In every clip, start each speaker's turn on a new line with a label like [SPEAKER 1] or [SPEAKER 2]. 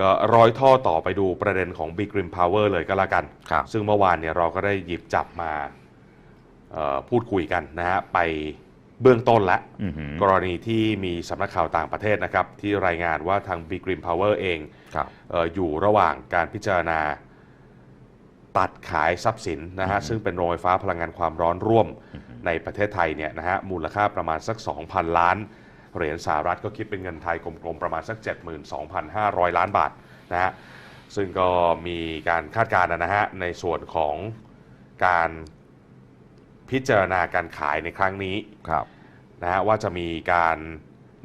[SPEAKER 1] ก็ร้อยท่อต่อไปดูประเด็นของ Big Green Power เลยก็แล้วกัน
[SPEAKER 2] ครับ
[SPEAKER 1] ซึ่งเมื่อวานเนี่ยเราก็ได้หยิบจับมาเอ่อพูดคุยกันนะฮะไปเบื้องต้นแล้ว
[SPEAKER 2] อือหือก
[SPEAKER 1] รณีที่มีสำนักข่าวต่างประเทศนะครับ ที่รายงานว่าทาง Big Green Power เอง
[SPEAKER 2] ครับ
[SPEAKER 1] เอออยู่ระหว่างการพิจารณาตัดขายทรัพย์สินนะฮะซึ่งเป็นโรงไฟฟ้าพลังงานความร้อนร่วมในประเทศไทยเนี่ยนะฮะมูลค่าประมาณสัก 2,000 ล้าน เหรียญสหรัฐก็คิดเป็นเงินไทยกลมๆประมาณสัก 72,500 ล้านบาทนะฮะซึ่งก็มีการคาดการณ์นะฮะในส่วนของการพิจารณาการขายในครั้งนี้
[SPEAKER 2] ครับ
[SPEAKER 1] นะฮะว่าจะมีการ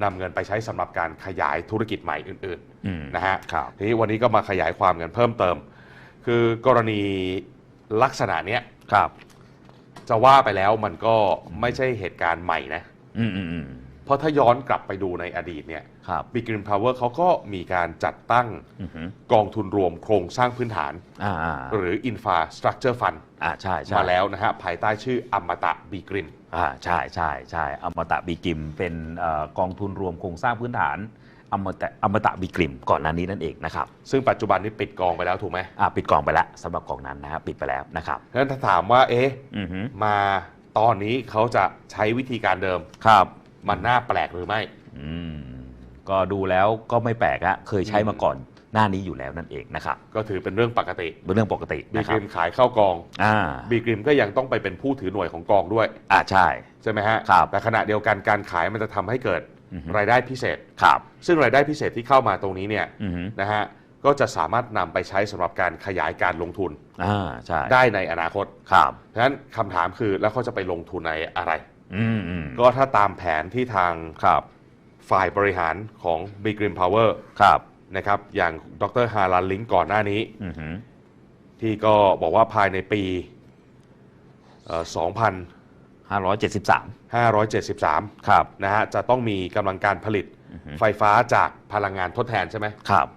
[SPEAKER 1] นำเงินไปใช้สำหรับการขยายธุรกิจใหม่อื่น
[SPEAKER 2] อืม
[SPEAKER 1] ๆนะฮะ
[SPEAKER 2] ครับ
[SPEAKER 1] ทีนี้วันนี้ก็มาขยายความกันเพิ่มเติม คือกรณีลักษณะเนี้ย
[SPEAKER 2] ครับ
[SPEAKER 1] จะว่าไปแล้วมันก็ไม่ใช่เหตุการณ์ใหม่นะ
[SPEAKER 2] อืมอืมอืม
[SPEAKER 1] เพราะถ้าย้อนกลับไปดูในอดีตเนี่ย
[SPEAKER 2] ครับ
[SPEAKER 1] Big Green Power เขาก็มีการจัดตั้ง
[SPEAKER 2] อือหือ ก
[SPEAKER 1] องทุนรวมโครงสร้างพื้นฐาน
[SPEAKER 2] อ่าอ่า
[SPEAKER 1] หรือ Infrastructure Fund
[SPEAKER 2] อ่าใช่ใช่
[SPEAKER 1] มาแล้วนะฮะภายใต้ชื่ออมตะ Big Green
[SPEAKER 2] อ่าใช่ใช่ใช่อมตะบีกิมเป็นเอ่อกองทุนรวมโครงสร้างพื้นฐานอมตะอมตะบีกริมก่อนหน้านี้นั่นเองนะครับ
[SPEAKER 1] ซึ่งปัจจุบันนี้ปิดกองไปแล้วถูกไหม
[SPEAKER 2] อ่าปิดกองไปแล้วสำหรับกองนั้นนะครับปิดไปแล้วนะครับ
[SPEAKER 1] เพราะฉะนั้นถ้าถามว่าเอ๊ะ
[SPEAKER 2] อือหือ
[SPEAKER 1] มาตอนนี้เขาจะใช้วิธีการเดิม
[SPEAKER 2] ครับ
[SPEAKER 1] มันน่าแปลกหรือไม่
[SPEAKER 2] อืมก็ดูแล้วก็ไม่แปลกอะเคยใช้มาก่อนหน้านี้อยู่แล้วนั่นเองนะครับ
[SPEAKER 1] ก็ถือเป็นเรื่องปกติ
[SPEAKER 2] เป็นเรื่องปกติ
[SPEAKER 1] บี
[SPEAKER 2] นะค
[SPEAKER 1] ก
[SPEAKER 2] รั
[SPEAKER 1] ริ
[SPEAKER 2] บ
[SPEAKER 1] มขายเข้ากอง
[SPEAKER 2] อ่า
[SPEAKER 1] บีกริมก็ยังต้องไปเป็นผู้ถือหน่วยของกองด้วย
[SPEAKER 2] อ่าใช่
[SPEAKER 1] ใช่ไหมฮะ
[SPEAKER 2] ครับ
[SPEAKER 1] แต่ขณะเดียวกันการขายมันจะทำให้เกิด
[SPEAKER 2] อือฮึ
[SPEAKER 1] รายได้พิเศษ
[SPEAKER 2] ครับ
[SPEAKER 1] ซึ่งรายได้พิเศษที่เข้ามาตรงนี้เนี่ย
[SPEAKER 2] อือหือ
[SPEAKER 1] นะฮะก็จะสามารถนำไปใช้สำหรับการขยายการลงทุน
[SPEAKER 2] อ่าใช่
[SPEAKER 1] ได้ในอนาคต
[SPEAKER 2] ครับ
[SPEAKER 1] เพราะฉะนั้นคำถามคือแล้วเขาจะไปลงทุนในอะไร
[SPEAKER 2] อืมอืม
[SPEAKER 1] ก็ถ้าตามแผนที่ทาง
[SPEAKER 2] ครับ
[SPEAKER 1] ฝ่ายบริหารของ Big Green Power
[SPEAKER 2] ครับ
[SPEAKER 1] นะครับอย่างดรฮารันลิงก่อนหน้านี้
[SPEAKER 2] อือหือ
[SPEAKER 1] ที่ก็บอกว่าภายในปีเอ่อ
[SPEAKER 2] ห้าร้อยเจ็ดสิบสาม
[SPEAKER 1] 2573
[SPEAKER 2] ครับ
[SPEAKER 1] นะฮะจะต้องมีกำลังการผลิต
[SPEAKER 2] อือฮึ
[SPEAKER 1] ไฟฟ้าจากพลังงานทดแทนใช่ไหม
[SPEAKER 2] ครับ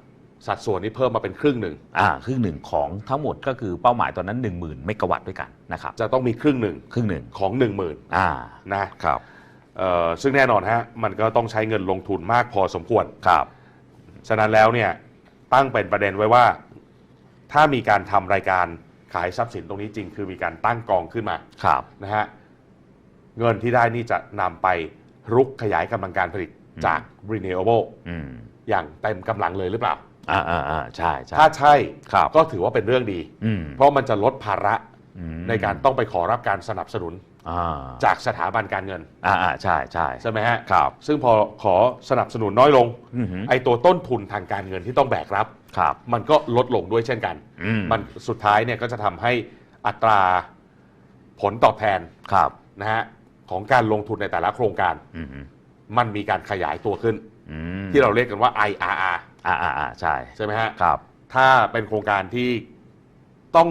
[SPEAKER 1] สัดส่วนนี้เพิ่มมาเป็นครึ่งหนึ่ง
[SPEAKER 2] อ่าครึ่งหนึ่งของทั้งหมดก็คือเป้าหมายตอนนั้น 1 0,000 เมกะวัตต์ด้วยกันนะครับ
[SPEAKER 1] จะต้องมีครึ่งหนึ่ง
[SPEAKER 2] ครึ่งหนึ่ง
[SPEAKER 1] ของ 10,000
[SPEAKER 2] อ่า
[SPEAKER 1] นะครับเอ่อซึ่งแน่นอนฮะมันก็ต้องใช้เงินลงทุนมากพอสมควร
[SPEAKER 2] ครับ
[SPEAKER 1] ฉะนั้นแล้วเนี่ยตั้งเป็นประเด็นไว้ว่า ถ้ามีการทำรายการขายทรัพย์สินตรงนี้จริง คือมีการตั้งกองขึ้นมา
[SPEAKER 2] ครับ
[SPEAKER 1] นะฮะเงินที่ได้นี่จะนำไปรุกขยายกำลังการผลิตจาก renewable
[SPEAKER 2] อืม
[SPEAKER 1] อย่างเต็มกำลังเลยหรือเปล่า
[SPEAKER 2] อ่าอ่าอ่าใช่ใช่
[SPEAKER 1] ถ้าใช่
[SPEAKER 2] ครับ
[SPEAKER 1] ก็ถือว่าเป็นเรื่องดี
[SPEAKER 2] อืม
[SPEAKER 1] เพราะมันจะลดภาระ
[SPEAKER 2] อืม
[SPEAKER 1] ในการต้องไปขอรับการสนับสนุน
[SPEAKER 2] อ่า
[SPEAKER 1] จากสถาบันการเงิน
[SPEAKER 2] อ่าอ่าใช่ใช่
[SPEAKER 1] ใช่ไหมฮะ
[SPEAKER 2] ครับ
[SPEAKER 1] ซึ่งพอขอสนับสนุนน้อยลง
[SPEAKER 2] อือหือ
[SPEAKER 1] ไอ้ตัวต้นทุนทางการเงินที่ต้องแบกรับ
[SPEAKER 2] ครับ
[SPEAKER 1] มันก็ลดลงด้วยเช่นกัน
[SPEAKER 2] อืม
[SPEAKER 1] มันสุดท้ายเนี่ยก็จะทำให้อัตราผลตอบแทน
[SPEAKER 2] ครับ
[SPEAKER 1] นะฮะของการลงทุนในแต่ละโครงการ
[SPEAKER 2] อือหือ
[SPEAKER 1] มันมีการขยายตัวขึ้น
[SPEAKER 2] อืม
[SPEAKER 1] ที่เราเรียกกันว่า IRR
[SPEAKER 2] อ่าอ่าอ่าใช่
[SPEAKER 1] ใช่ไหมฮะ
[SPEAKER 2] ครับ
[SPEAKER 1] ถ้าเป็นโครงการที่ต้อง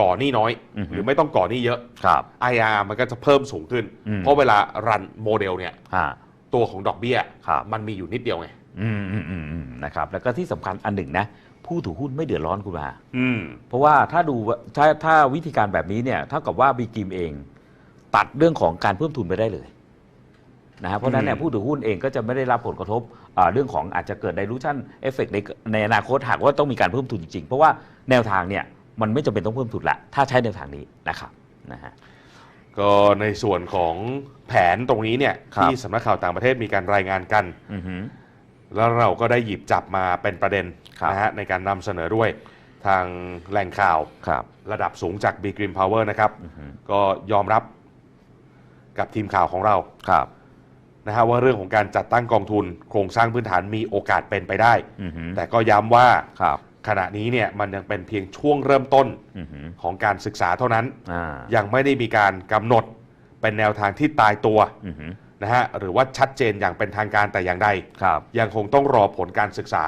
[SPEAKER 1] ก่อหนี้น้อย
[SPEAKER 2] อือฮึ
[SPEAKER 1] หรือไม่ต้องก่อหนี้เยอะ
[SPEAKER 2] ครับ
[SPEAKER 1] IRR มันก็จะเพิ่มสูงขึ้น
[SPEAKER 2] อืม
[SPEAKER 1] เพราะเวลารันโมเดลเนี่ย
[SPEAKER 2] อ่า
[SPEAKER 1] ตัวของดอกเบี้ย
[SPEAKER 2] ครับ
[SPEAKER 1] มันมีอยู่นิดเดียวไง
[SPEAKER 2] อืมอืมอืมอืมนะครับ แล้วก็ที่สำคัญอันหนึ่งนะ ผู้ถือหุ้นไม่เดือดร้อนคุณมา
[SPEAKER 1] อืม
[SPEAKER 2] เพราะว่าถ้าดูว่าถ้าถ้าวิธีการแบบนี้เนี่ยเท่ากับว่าบีกิมเอง ตัดเรื่องของการเพิ่มทุนไปได้เลย นะฮะเพราะฉะนั้นเนี่ย
[SPEAKER 1] อืม
[SPEAKER 2] ผู้ถือหุ้นเองก็จะไม่ได้รับผลกระทบอ่าเรื่องของอาจจะเกิด dilution effect ในในอนาคตหากว่าต้องมีการเพิ่มทุนจริงๆเพราะว่าแนวทางเนี่ยมันไม่จำเป็นต้องเพิ่มทุนละถ้าใช้แนวทางนี้นะครับนะฮะ
[SPEAKER 1] ก็ในส่วนของแผนตรงนี้เนี่ย
[SPEAKER 2] ครับ
[SPEAKER 1] ที่สำนักข่าวต่างประเทศมีการรายงานกัน
[SPEAKER 2] อือหือ
[SPEAKER 1] แล้วเราก็ได้หยิบจับมาเป็นประเด็น
[SPEAKER 2] ครับ
[SPEAKER 1] นะฮะในการนำเสนอด้วยทางแหล่งข่าว
[SPEAKER 2] ครับ
[SPEAKER 1] ระดับสูงจาก b ีกริมพาวเวอร์นะครับ
[SPEAKER 2] อือหือ
[SPEAKER 1] ก็ยอมรับกับทีมข่าวของเรา
[SPEAKER 2] ครับ
[SPEAKER 1] นะฮะว่าเรื่องของการจัดตั้งกองทุน โครงสร้างพื้นฐานมีโอกาสเป็นไปได้
[SPEAKER 2] อือหือ
[SPEAKER 1] แต่ก็ย้ำว่า
[SPEAKER 2] ครับ
[SPEAKER 1] ขณะนี้เนี่ยมันยังเป็นเพียงช่วงเริ่มต้น
[SPEAKER 2] อือหือ
[SPEAKER 1] ของการศึกษาเท่านั้น
[SPEAKER 2] อ่า
[SPEAKER 1] ยังไม่ได้มีการกำหนดเป็นแนวทางที่ตายตัว
[SPEAKER 2] อือหือ
[SPEAKER 1] นะฮะหรือว่าชัดเจนอย่างเป็นทางการแต่อย่างใด
[SPEAKER 2] ครับ
[SPEAKER 1] ยังคงต้องรอผลการศึกษา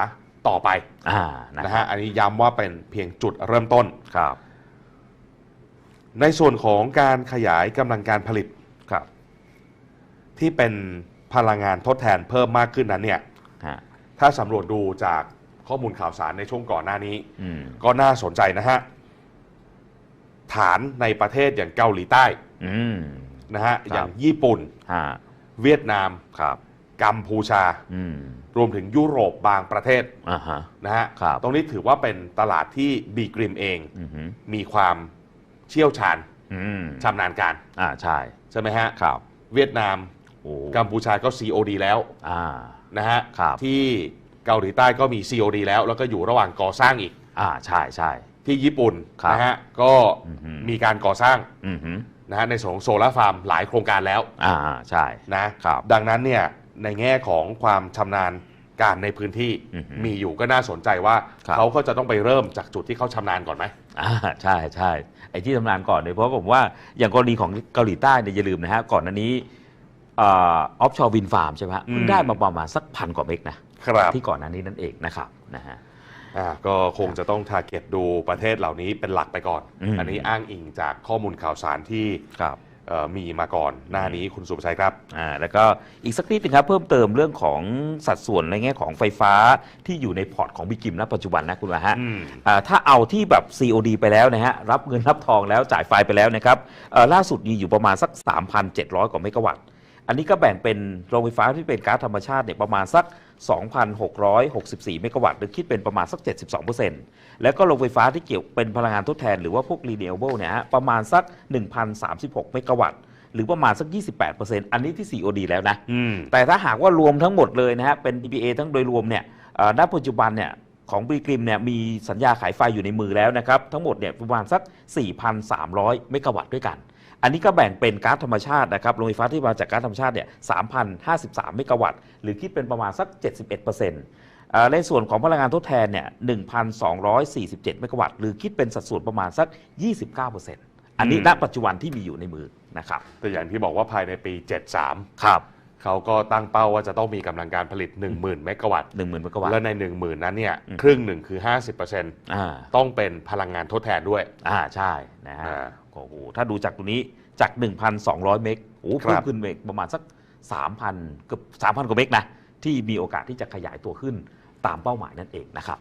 [SPEAKER 1] ต่อไป
[SPEAKER 2] อ่านะ
[SPEAKER 1] นะ
[SPEAKER 2] ฮะ
[SPEAKER 1] ฮะอันนี้ย้ำว่าเป็นเพียงจุดเริ่มต้น
[SPEAKER 2] ครับ
[SPEAKER 1] ในส่วนของการขยายกำลังการผลิต
[SPEAKER 2] ครับ
[SPEAKER 1] ที่เป็นพลังงานทดแทนเพิ่มมากขึ้นนั้นเนี่ย
[SPEAKER 2] ฮะ
[SPEAKER 1] ถ้าสำรวจดูจากข้อมูลข่าวสารในช่วงก่อนหน้านี้
[SPEAKER 2] อืม
[SPEAKER 1] ก็น่าสนใจนะฮะ ฐานในประเทศอย่างเกาหลีใต้
[SPEAKER 2] อืม
[SPEAKER 1] นะฮะ
[SPEAKER 2] ครับ
[SPEAKER 1] อย่างญี่ปุ่น
[SPEAKER 2] ฮะ
[SPEAKER 1] เวียดนาม
[SPEAKER 2] ครับ
[SPEAKER 1] กัมพูชา
[SPEAKER 2] อืม
[SPEAKER 1] รวมถึงยุโรปบางประเทศ
[SPEAKER 2] อ่าฮะ
[SPEAKER 1] นะฮะ
[SPEAKER 2] ครับ
[SPEAKER 1] ตรงนี้ถือว่าเป็นตลาดที่บีกริมเอง
[SPEAKER 2] อือฮึ
[SPEAKER 1] มีความเชี่ยวชาญ
[SPEAKER 2] อืม
[SPEAKER 1] ชำนาญการ
[SPEAKER 2] อ่าใช่
[SPEAKER 1] ใช่ไหมฮะ
[SPEAKER 2] ครับ
[SPEAKER 1] เวียดนาม
[SPEAKER 2] โอ้
[SPEAKER 1] กัมพูชาก็ COD แล้ว
[SPEAKER 2] อ่า
[SPEAKER 1] นะฮะ
[SPEAKER 2] ครับ
[SPEAKER 1] ที่เกาหลีใต้ก็มี COD แล้ว แล้วก็อยู่ระหว่างก่อสร้างอีก
[SPEAKER 2] อ่าใช่ใช่
[SPEAKER 1] ที่ญี่ปุ่น
[SPEAKER 2] ครับ
[SPEAKER 1] นะฮะก็
[SPEAKER 2] อือฮึ
[SPEAKER 1] มีการก่อสร้าง
[SPEAKER 2] อือฮึ
[SPEAKER 1] นะฮะในส่วนของโซลาร์ฟาร์มหลายโครงการแล้ว
[SPEAKER 2] อ่าใช่
[SPEAKER 1] นะครับดังนั้นเนี่ยในแง่ของความชำนาญการในพื้นที่
[SPEAKER 2] อือฮึ
[SPEAKER 1] มีอยู่ก็น่าสนใจว่า
[SPEAKER 2] ครับ
[SPEAKER 1] เขาก็จะต้องไปเริ่มจากจุดที่เขาชำนาญก่อนไหม
[SPEAKER 2] อ่าใช่ใช่ไอ้ที่ทำงานก่อนเนี่ยเพราะผมว่าอย่างกรณีของเกาหลีใต้เนี่ยอย่าลืมนะฮะก่อนหน้านี้ ออฟชอร์วินฟาร์มใช่ไหมฮะเพิ่งได้มาประมาณสักพันกว่าเมกนะครับ ที่ก่อนหน้านี้นั่นเองนะครับนะฮะ
[SPEAKER 1] อ่าก็คงจะต้องทาร์เก็ตดูประเทศเหล่านี้เป็นหลักไปก่อน
[SPEAKER 2] อืม
[SPEAKER 1] อันนี้อ้างอิงจากข้อมูลข่าวสารที่
[SPEAKER 2] ครับ
[SPEAKER 1] เอ่อมีมาก่อน หน้านี้คุณสุภชัยครับ
[SPEAKER 2] อ่าแล้วก็อีกสักนิดนึงครับ เพิ่มเติมเรื่องของสัดส่วนในแง่ของไฟฟ้าที่อยู่ในพอร์ตของบิกิมณปัจจุบันนะคุณว่าฮะ
[SPEAKER 1] อืม
[SPEAKER 2] อ่าถ้าเอาที่แบบ COD ไปแล้วนะฮะ รับเงินรับทองแล้วจ่ายไฟไปแล้วนะครับเอ่อล่าสุดมีอยู่ประมาณสัก 3,700 กว่าเมกะวัตต์ อันนี้ก็แบ่งเป็นโรงไฟฟ้าที่เป็นก๊าซธรรมชาติเนี่ยประมาณสัก 2,664 เมกะวัตต์หรือคิดเป็นประมาณสัก 72%แล้วก็โรงไฟฟ้าที่เกี่ยวเป็นพลังงานทดแทนหรือว่าพวก renewable เนี่ยฮะประมาณสัก 1,036 เมกะวัตต์หรือประมาณสัก 28%อันนี้ที่ COD แล้วนะ
[SPEAKER 1] อืม
[SPEAKER 2] แต่ถ้าหากว่ารวมทั้งหมดเลยนะฮะเป็น PPA ทั้งโดยรวมเนี่ยเอ่อณปัจจุบันเนี่ย ของบริกริมเนี่ยมีสัญญาขายไฟอยู่ในมือแล้วนะครับ ทั้งหมดเนี่ยประมาณสัก 4,300 เมกะวัตต์ด้วยกัน อันนี้ก็แบ่งเป็นก๊าซธรรมชาตินะครับโรงไฟฟ้าที่มาจากก๊าซธรรมชาติเนี่ย 3,053 เมกะวัตต์ หรือคิดเป็นประมาณสัก 71%เอ่อในส่วนของพลังงานทดแทนเนี่ย 1,247 เมกะวัตต์ หรือคิดเป็นสัดส่วนประมาณสัก 29%อันนี้
[SPEAKER 1] อืม
[SPEAKER 2] ณปัจจุบันที่มีอยู่ในมือนะครับ
[SPEAKER 1] แต่อย่างที่บอกว่าภายในปี 73
[SPEAKER 2] ครับ
[SPEAKER 1] เขาก็ตั้งเป้าว่าจะต้องมีกำลังการผลิต 10,000 เมกะวัตต์
[SPEAKER 2] 10,000เมกะวัตต์
[SPEAKER 1] และใน 10,000 นั้นเนี่ย
[SPEAKER 2] อืม
[SPEAKER 1] ครึ่งหนึ่งคือ 50%
[SPEAKER 2] อ่า
[SPEAKER 1] ต้องเป็นพลังงานทดแทนด้วย
[SPEAKER 2] อ่าใช่นะฮะ
[SPEAKER 1] อ่า
[SPEAKER 2] โอ้โหถ้าดูจากตรงนี้จาก 1,200 เมกโอ้โห
[SPEAKER 1] ครั
[SPEAKER 2] เพิ่
[SPEAKER 1] บ
[SPEAKER 2] มขึ้นเมกประมาณสัก 3,000เกือบ3,000 กว่าเมกนะที่มีโอกาสที่จะขยายตัวขึ้นตามเป้าหมายนั่นเองนะครับ